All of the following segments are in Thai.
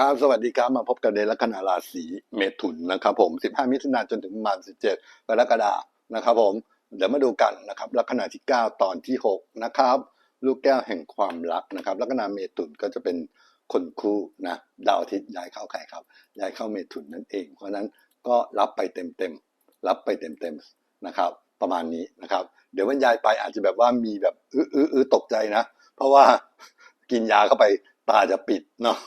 ครับ สวัสดีครับ มาพบกันในลัคนาราศีเมถุนนะครับผม 15 มิถุนายนจนถึงประมาณ 17กรกฎาคมนะครับผม เดี๋ยวมาดูกันนะครับลัคนาที่ 9 ตอนที่ 6 นะครับ ลูกแก้วแห่งความรักนะครับ ลัคนาเมถุนก็จะเป็นคนคู่นะดาวอาทิตย์ย้ายเข้าใครครับ ย้ายเข้าเมถุนนั่นเอง เพราะนั้นก็รับไปเต็มๆ รับไปเต็มๆ นะครับ ประมาณนี้นะครับ เดี๋ยววันยายไปอาจจะแบบว่ามีแบบอื้ออื้ออื้อตกใจนะ เพราะว่ากินยาเข้าไปตาจะปิดเนาะ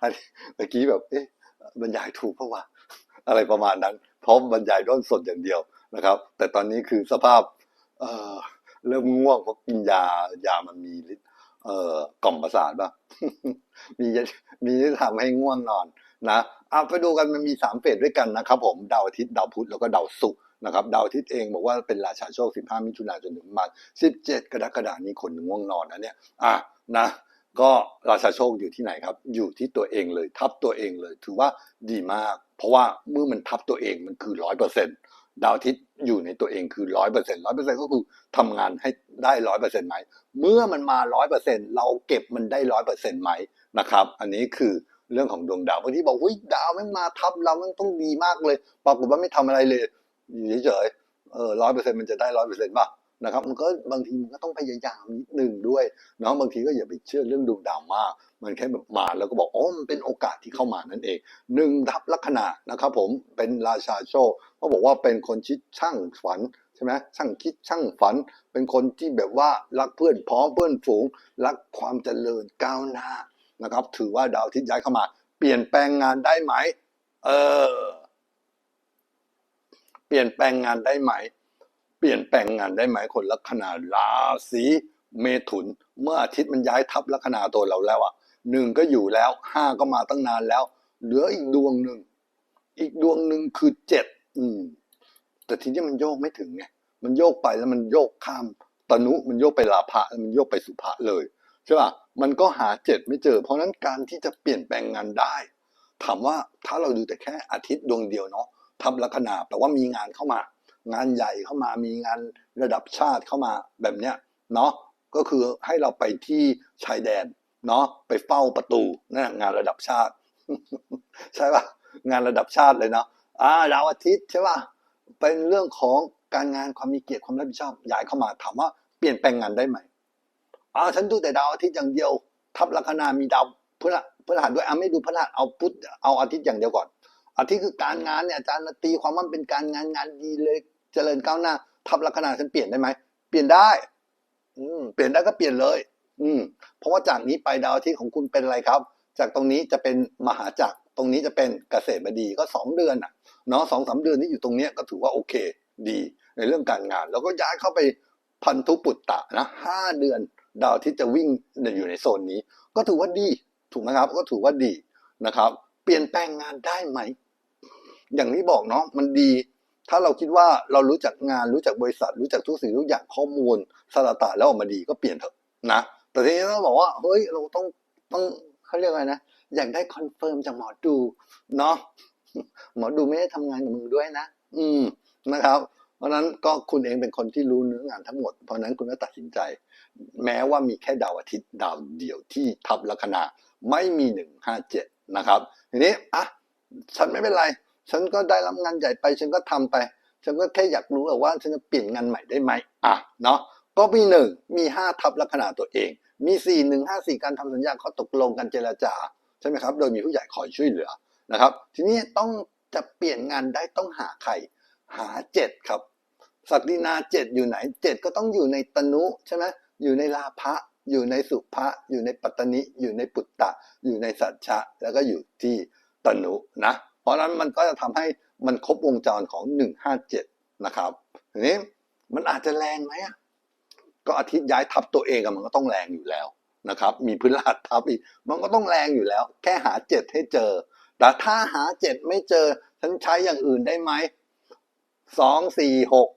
อันนี้เมื่อกี้แบบ เอ๊ะบรรยายถูกเพราะว่า อะไรประมาณนั้น เพราะบรรยายด้นสดอย่างเดียวนะครับ แต่ตอนนี้คือสภาพ เอ่อเริ่มง่วงเพราะกินยายามันมีฤทธิ์เอ่อกล่อมประสาทป่ะมีมีที่ทำให้ง่วงนอนนะเอาไปดูกันมันมีสามเฟสด้วยกันนะครับ ผมดาวอาทิตย์ดาวพุธแล้วก็ดาวศุกร์นะครับดาวอาทิตย์เองบอกว่าเป็นราชาโชค 15 มิถุนายนจนถึงประมาณ17 กรกฎาคมนี้คนง่วงนอนนะเนี่ยอะนะ ก็ราชาโชคอยู่ที่ไหนครับ อยู่ที่ตัวเองเลย ทับตัวเองเลย ถือว่าดีมาก เพราะว่าเมื่อมันทับตัวเองมันคือร้อยเปอร์เซ็นดาวอาทิตย์อยู่ในตัวเองคือร้อยเปอร์เซ็นร้อยเปอร์เซ็นก็คือทำงานให้ได้ร้อยเปอร์เซ็นไหม เมื่อมันมาร้อยเปอร์เซ็นเราเก็บมันได้ร้อยเปอร์เซ็นไหมนะครับ อันนี้คือเรื่องของดวงดาวบางทีบอกเฮ้ยดาวไม่งมาทับเรามันต้องดีมากเลย ปรากฏว่าไม่ทำอะไรเลยอยู่เฉยๆเออร้อยเปอร์เซ็นมันจะได้ร้อยเปอร์เซ็นต์ป่ะ นะครับมันก็บางทีมันก็ต้องพยายามนิดนึงด้วยเนาะบางทีก็อย่าไปเชื่อเรื่องดวงดาวมาก มันแค่แบบมาแล้วก็บอกอ๋อมันเป็นโอกาสที่เข้ามานั่นเองหนึ่งทับลัคนานะครับผมเป็นราชาโชคเขาบอกว่าเป็นคนคิดช่างฝันใช่ไหมช่างคิดช่างฝัน เป็นคนที่แบบว่ารักเพื่อนพ้องเพื่อนฝูง รักความเจริญก้าวหน้านะครับ ถือว่าดาวทิตย์ย้ายเข้ามา เปลี่ยนแปลงงานได้ไหมเออเปลี่ยนแปลงงานได้ไหม ปลี่ยนแปลงงานได้ไหมคนลัคนาราศีเมถุน เมื่ออาทิตย์มันย้ายทับลัคนาตัวเราแล้วอะหนึ่งก็อยู่แล้วห้าก็มาตั้งนานแล้ว เหลืออีกดวงหนึ่งอีกดวงหนึ่งคือเจ็ดอืม แต่ทีนี้มันโยกไม่ถึงไงมันโยกไปแล้วมันโยกข้ามตนุมันโยกไปลาภะมันโยกไปสุภะเลยใช่ป่ะมันก็หาเจ็ดไม่เจอ เพราะฉะนั้นการที่จะเปลี่ยนแปลงงานได้ ถามว่าถ้าเราดูแต่แค่อาทิตย์ดวงเดียวเนาะทับลัคนาแปลว่ามีงานเข้ามา งานใหญ่เข้ามามีงานระดับชาติเข้ามาแบบเนี้ยเนาะก็คือให้เราไปที่ชายแดนเนาะไปเฝ้าประตูนั่นนะงานระดับชาติ ใช่ปะงานระดับชาติเลยเนาะอ่าดาวอาทิตย์ใช่ปะเป็นเรื่องของการงานความมีเกียรติความรับผิดชอบย้ายเข้ามาถามว่าเปลี่ยนแปลงงานได้ไหมอ่าฉันดูแต่ดาวอาทิตย์อย่างเดียว ทับลัคนามีดาวพฤหัสพฤหัสด้วยอะไม่ดูพฤหัสเอาพุธเอาอาทิตย์อย่างเดียวก่อนอาทิตย์คือการงานเนี่ยอาจารย์ตีความว่าเป็นการงานงานดีเลย เจริญก้าวหน้า ทับลัคนาฉันเปลี่ยนได้ไหมเปลี่ยนได้ อืมเปลี่ยนได้ก็เปลี่ยนเลย อืมเพราะว่าจากนี้ไปดาวอาทิตย์ของคุณเป็นอะไรครับ จากตรงนี้จะเป็นมหาจักรตรงนี้จะเป็นเกษตรบดีก็สองเดือนอะเนาะสองสามเดือนที่อยู่ตรงนี้ก็ถือว่าโอเค ดีในเรื่องการงาน แล้วก็ย้ายเข้าไปพันธุปุตตะนะห้าเดือน ดาวที่จะวิ่งอยู่ในโซนนี้ ก็ถือว่าดีถูกไหมครับ ก็ถือว่าดีนะครับ เปลี่ยนแปลงงานได้ไหม อย่างที่บอกเนาะมันดี ถ้าเราคิดว่าเรารู้จักงานรู้จักบริษัท รู้จักทุกสิ่งทุกอย่างข้อมูลสารตะแล้วออกมาดีก็เปลี่ยนเถอะนะแต่ทีนี้ต้องบอกว่าเฮ้ยเราต้องต้องเขาเรียกอะไรนะอยากได้คอนเฟิร์มจากหมอดูเนาะหมอดูไม่ได้ทำงานกับมึงด้วยนะ อืมนะครับ เพราะนั้นก็คุณเองเป็นคนที่รู้เนื้องานทั้งหมด เพราะฉะนั้นคุณก็ตัดสินใจ แม้ว่ามีแค่ดาวอาทิตย์ดาวเดียวที่ทับลัคนาไม่มีหนึ่งห้าเจ็ดนะครับทีนี้อะฉันไม่เป็นไร ฉันก็ได้รับงานใหญ่ไปฉันก็ทำไป ฉันก็แค่อยากรู้ว่าฉันจะเปลี่ยนงานใหม่ได้ไหมอะเนาะก็มีหนึ่งมีห้าทับลัคนาตัวเอง มีสี่หนึ่งห้าสี่การทำสัญญาเขาตกลงกันเจรจาใช่ไหมครับ โดยมีผู้ใหญ่คอยช่วยเหลือนะครับ ทีนี้ต้องจะเปลี่ยนงานได้ต้องหาใครหาเจ็ดครับศักดินาเจ็ดอยู่ไหนเจ็ดก็ต้องอยู่ในตนุใช่ไหมอยู่ในลาภะอยู่ในสุภะอยู่ในปัตตนิอยู่ในปุตตะ อยู่ในสัจฉะแล้วก็อยู่ที่ตนุนะ เพราะนั้นมันก็จะทำให้มันครบวงจรของหนึ่งห้าเจ็ดนะครับทีนี้มันอาจจะแรงไหมก็อาทิตย์ย้ายทับตัวเองอะมันก็ต้องแรงอยู่แล้วนะครับ มีพื้นรหัสทับอีกมันก็ต้องแรงอยู่แล้ว แค่หาเจ็ดให้เจอ แต่ถ้าหาเจ็ดไม่เจอ ฉันใช้อย่างอื่นได้ไหมสองสี่หก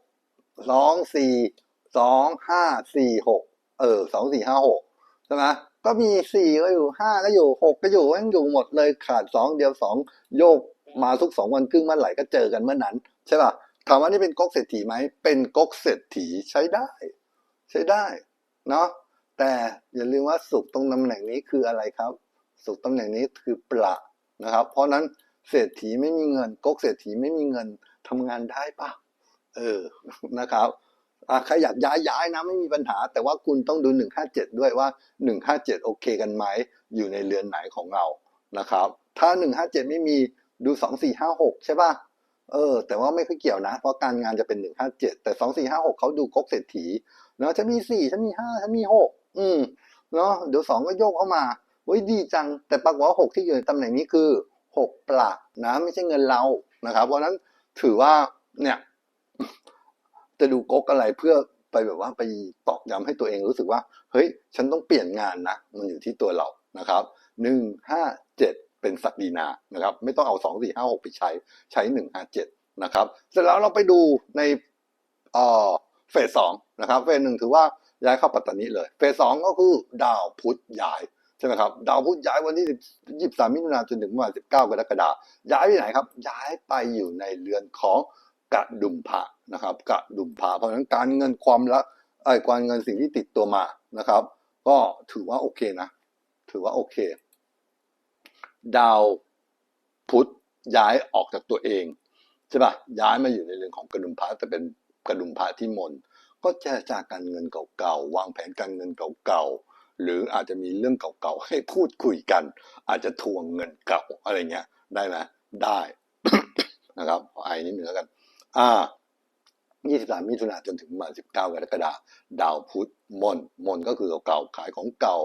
สองสี่สองห้าสี่หกเออสองสี่ห้าหกใช่ไหมก็มีสี่ก็อยู่ห้าก็อยู่หกก็อยู่ยังอยู่หมดเลยขาดสองเดียวสองโยก มาทุกสองวันครึ่งเมื่อไหร่ก็เจอกันเมื่อนั้น ใช่ป่ะถามว่านี่เป็นก๊กเศรษฐีไหมเป็นก๊กเศรษฐีใช้ได้ ใช้ได้เนาะแต่อย่าลืมว่าสุขตรงตำแหน่งนี้คืออะไรครับ สุขตำแหน่งนี้คือประนะครับ เพราะนั้นเศรษฐีไม่มีเงินก๊กเศรษฐีไม่มีเงินทำงานได้ปะเออนะครับใครอยากย้ายย้ายนะไม่มีปัญหา แต่ว่าคุณต้องดูหนึ่งห้าเจ็ดด้วยว่าหนึ่งห้าเจ็ดโอเคกันไหมอยู่ในเรือนไหนของเรานะครับ ถ้าหนึ่งห้าเจ็ดไม่มี ดูสองสี่ห้าหกใช่ป่ะเออ แต่ว่าไม่ค่อยเกี่ยวนะ เพราะการงานจะเป็นหนึ่งห้าเจ็ดแต่สองสี่ห้าหกเขาดูก๊กเศรษฐีเนาะจะมีสี่จะมีห้าจะมีหกอืมเนาะเดี๋ยวสองก็โยกเข้ามาโอ้ยดีจัง แต่ปรากฏว่าหกที่อยู่ในตำแหน่งนี้คือหกปละนะไม่ใช่เงินเรานะครับ เพราะฉะนั้นถือว่าเนี่ยจะดูก๊กอะไรเพื่อไปแบบว่าไปตอกย้ำให้ตัวเองรู้สึกว่า เฮ้ย ฉันต้องเปลี่ยนงานนะ มันอยู่ที่ตัวเรานะครับหนึ่งห้าเจ็ด เป็นศักดินานะครับ ไม่ต้องเอาสองสี่ห้าหกไปใช้ ใช้หนึ่งห้าเจ็ดนะครับ เสร็จแล้วเราไปดูในเอ่อเฟสสองนะครับ เฟสหนึ่งถือว่าย้ายเข้าปัตตานีเลย เฟสสองก็คือดาวพุธย้ายใช่ไหมครับ ดาวพุธย้ายวันที่ยี่สิบสามมิถุนายนจนถึงวันสิบเก้ากรกฎาคมย้ายไปไหนครับ ย้ายไปอยู่ในเรือนของกระดุมพระนะครับกระดุมพระเพราะฉะนั้นการเงินความรักไอ้ยการเงินสิ่งที่ติดตัวมานะครับ ก็ถือว่าโอเคนะ ถือว่าโอเค ดาวพุธย้ายออกจากตัวเองใช่ปะย้ายมาอยู่ในเรื่องของกระดุมพระแต่เป็นกระดุมพระที่มน ก็เจรจาการเงินเก่าๆวางแผนการเงินเก่าๆหรืออาจจะมีเรื่องเก่าๆให้พูดคุยกัน อาจจะทวงเงินเก่าอะไรเงี้ยได้ไหมได้นะครับไอ้นิดนึงแล้วกัน อ่า23มิถุนาจนถึงวัน19กรกฎาดาวพุธมนมนก็คือเก่าๆขายของเก่า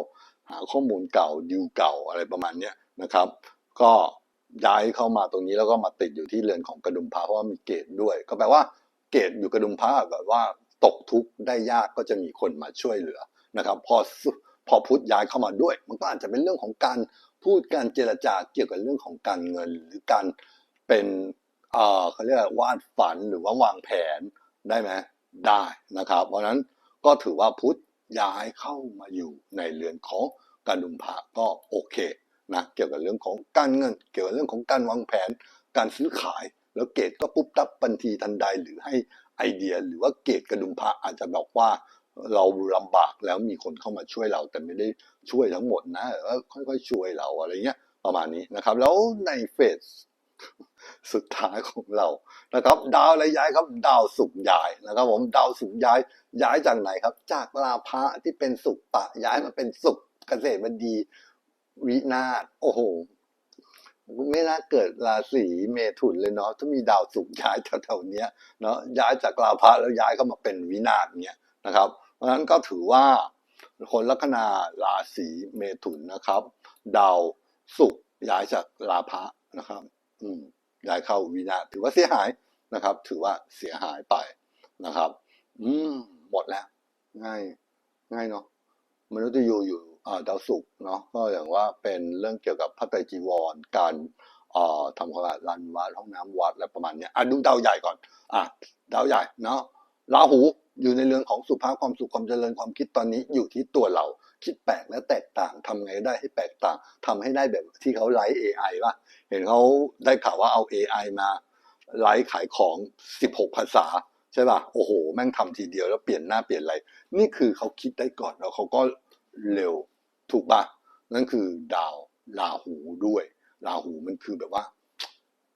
หาข้อมูลเก่าดิวเก่าอะไรประมาณเนี้ย นะครับ ก็ย้ายเข้ามาตรงนี้แล้วก็มาติดอยู่ที่เรือนของกระดุมพระเพราะว่ามีเกตด้วย ก็แปลว่าเกตอยู่กระดุมพระแบบว่าตกทุกข์ได้ยากก็จะมีคนมาช่วยเหลือนะครับ พอพอพุธย้ายเข้ามาด้วย มันก็อาจจะเป็นเรื่องของการพูดการเจรจาเกี่ยวกับเรื่องของการเงิน หรือการเป็นเออเขาเรียกว่าวาดฝันหรือว่าวางแผนได้ไหมได้นะครับ เพราะฉะนั้นก็ถือว่าพุธย้ายเข้ามาอยู่ในเรือนของกระดุมพระก็โอเค นะเกี่ยวกับเรื่องของการเงิน เกี่ยวกับเรื่องของการวางแผน การซื้อขาย แล้วเกตก็ปุ๊บตับบันทีทันใดหรือให้ไอเดีย หรือว่าเกตกระดุมพระอาจจะบอกว่าเราลำบากแล้วมีคนเข้ามาช่วยเราแต่ไม่ได้ช่วยทั้งหมดนะเออค่อยๆช่วยเราอะไรเงี้ยประมาณนี้นะครับ แล้วในเฟสสุดท้ายของเรานะครับ ดาวอะไรย้ายครับ ดาวสุกย้ายนะครับ ผมดาวสุกย้ายย้ายจากไหนครับ จากลาภะที่เป็นสุขปะย้ายมาเป็นสุขเกษตรบดี วินาศโอ้โห ไม่น่าเกิดราศีเมถุนเลยเนาะถ้ามีดาวสุกย้ายแถวๆเนี้ยเนาะย้ายจากลาภะแล้วย้ายเข้ามาเป็นวินาศเนี้ยนะครับ เพราะฉะนั้นก็ถือว่าคนลัคนาราศีเมถุนนะครับ ดาวสุกย้ายจากลาภะนะครับ อืมย้ายเข้าวินาศถือว่าเสียหายนะครับ ถือว่าเสียหายไปนะครับ อืมหมดแล้ว ง่าย ง่ายเนาะมนุษย์ยูอยู่อ่ ดาวศุกร์เนาะก็อย่างว่าเป็นเรื่องเกี่ยวกับพระไตรจีวร การอ่อทำความสะอาดลานวัดห้องน้ำวัดอะไรประมาณเนี้ยอะดูดาวใหญ่ก่อน อะดาวใหญ่เนาะราหูอยู่ในเรื่องของสุภาพความสุขความเจริญความคิดตอนนี้อยู่ที่ตัวเราคิดแปลกและแตกต่างทำไงได้ให้แตกต่างทำให้ได้แบบที่เขาไลฟ์ AI ป่ะเห็นเขาได้ข่าวว่าเอา AI มาไลฟ์ขายของ 16 ภาษาใช่ป่ะโอ้โห แม่งทำทีเดียวแล้วเปลี่ยนหน้าเปลี่ยนอะไร นี่คือเขาคิดได้ก่อนแล้วเขาก็เร็ว ถูกป่ะนั่นคือดาวราหูด้วยราหูมันคือแบบว่า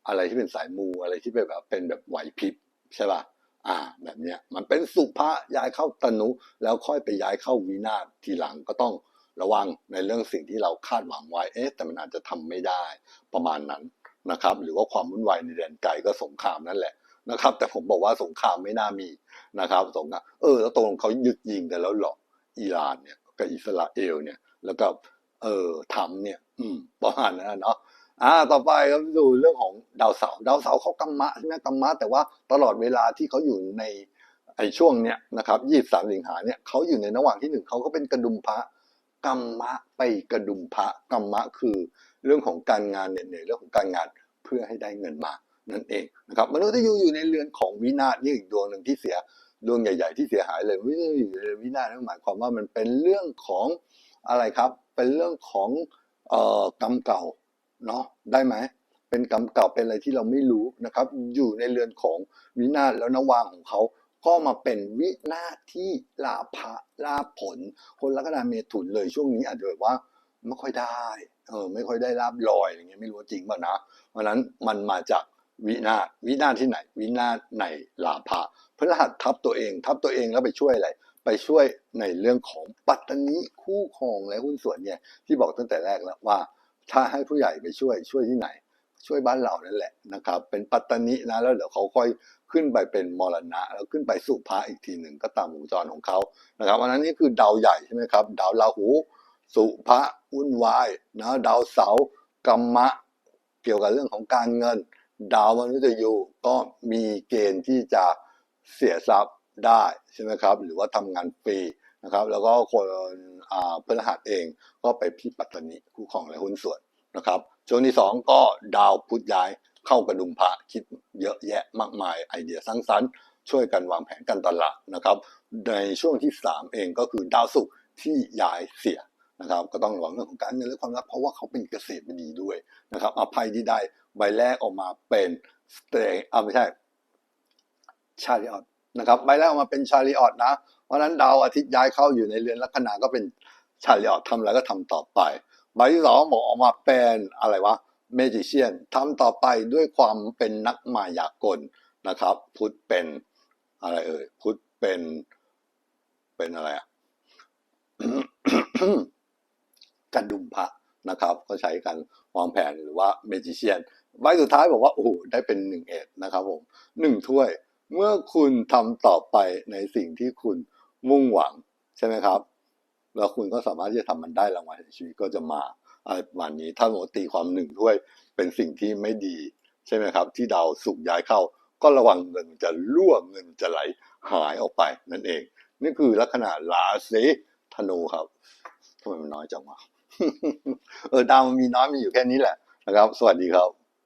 อะไรที่เป็นสายมูอะไรที่เป็นแบบเป็นแบบไหวพริบใช่ป่ะอ่า แบบเนี้ยมันเป็นสุภะย้ายเข้าตนุแล้วค่อยไปย้ายเข้าวินาทีหลังก็ต้องระวังในเรื่องสิ่งที่เราคาดหวังไว้เอ๊ะแต่มันอาจจะทำไม่ได้ประมาณนั้นนะครับ หรือว่าความวุ่นวายในแดนไกลก็สงครามนั่นแหละนะครับ แต่ผมบอกว่าสงครามไม่น่ามีนะครับสงครามเออ แล้วตกลงเขายุดยิงกันแล้วหรออิหร่านเนี่ยกับอิสราเอลเนี่ย แล้วก็เออทำเนี่ย อืมประมาณนั้นเนาะอ่า ต่อไปก็ดูเรื่องของดาวเสาร์ดาวเสาร์เขากัมมะใช่ไหมกัมมะแต่ว่าตลอดเวลาที่เขาอยู่ในไอ้ช่วงเนี้ยนะครับยี่สามสิงหาเนี่ยเขาอยู่ในระหว่างที่หนึ่งเขาก็เป็นกระดุมพระกัมมะไปกระดุมพระกัมมะคือเรื่องของการงานเหนื่อยเรื่องของการงานเพื่อให้ได้เงินมานั่นเองนะครับมนุษย์ที่อยู่อยู่ในเรือนของวินาศนี่อีกดวงหนึ่งที่เสียดวงใหญ่ ๆ ที่เสียหายเลยวินาศอยู่ในวินาศนั่นหมายความว่ามันเป็นเรื่องของ อะไรครับ เป็นเรื่องของเอ่อกรรมเก่าเนาะได้ไหมเป็นกรรมเก่าเป็นอะไรที่เราไม่รู้นะครับ อยู่ในเรือนของวินาศแล้วนวางของเขาก็มาเป็นวินาที่ลาภะลาผล คนลัคนาเมถุนเลยช่วงนี้อาจจะแบบว่าไม่ค่อยได้เออไม่ค่อยได้ราบลอยอย่างเงี้ยไม่รู้จริงป่ะนะเพราะนั้นมันมาจากวินาวินาที่ไหน วินาในลาภะพฤหัสทับตัวเอง ทับตัวเองแล้วไปช่วยอะไร ไปช่วยในเรื่องของปัตตานิคู่ครองและหุ้นส่วนเนี่ยที่บอกตั้งแต่แรกแล้วว่า ถ้าให้ผู้ใหญ่ไปช่วยช่วยที่ไหน ช่วยบ้านเรานั่นแหละนะครับ เป็นปัตตานินะแล้วเดี๋ยวเขาค่อยขึ้นไปเป็นมรณะ แล้วขึ้นไปสู่พระอีกทีหนึ่งก็ตามวงจรของเขานะครับวันนั้นนี่คือดาวใหญ่ใช่ไหมครับดาวราหูสุภะวุ่นวายนะดาวเสาร์กรรมะ เกี่ยวกับเรื่องของการเงิน ดาวมนุษย์ยูก็มีเกณฑ์ที่จะเสียทรัพย์ ได้ใช่ไหมครับหรือว่าทำงานฟรีนะครับแล้วก็คนอ่าพฤหัสเองก็ไปที่ปัตตานีคู่ของและหุ้นส่วนนะครับช่วงที่สองก็ดาวพุธย้ายเข้ากระดุมพระคิดเยอะแยะมากมายไอเดียสร้างสรรค์ช่วยกันวางแผนกันตลาดนะครับในช่วงที่สามเองก็คือดาวศุกร์ที่ย้ายเสียนะครับก็ต้องระวังเรื่องของการเงินและความรักเพราะว่าเขาเป็นเกษตรบดีด้วยนะครับอภัยที่ได้ใบแรกออกมาเป็นสเตย์อ่าไม่ใช่ชาริออต นะครับใบแรกออกมาเป็นชาริออตนะ เพราะนั้นดาวอาทิตย์ย้ายเข้าอยู่ในเรือนลัคนาก็เป็นชาริออตทำอะไรก็ทำต่อไป ใบที่สองบอกออกมาเป็นอะไรวะเมจิเชียนทำต่อไปด้วยความเป็นนักมายากลนะครับ พุทธเป็นอะไรเอ่ยพุทธเป็นเป็นอะไรอะกระดุมพระนะครับ ก็ใช้กันวางแผนหรือว่าเมจิเชียนใบสุดท้ายบอกว่าโอ้โหได้เป็นหนึ่งเอ็ดนะครับผมหนึ่งถ้วย เมื่อคุณทำต่อไปในสิ่งที่คุณมุ่งหวังใช่ไหมครับ แล้วคุณก็สามารถที่จะทำมันได้รางวัลในชีวิตก็จะมาอะไรประมาณนี้ถ้าโมตีความหนึ่งถ้วยเป็นสิ่งที่ไม่ดีใช่ไหมครับ ที่ดาวสุกย้ายเข้า ก็ระวังเงินจะรั่วเงินจะไหลหายออกไปนั่นเอง นี่คือลัคนาราศีธนูครับทำไมมันน้อยจังวะเออดาวมันมีน้อยมีอยู่แค่นี้แหละนะครับ สวัสดีครับ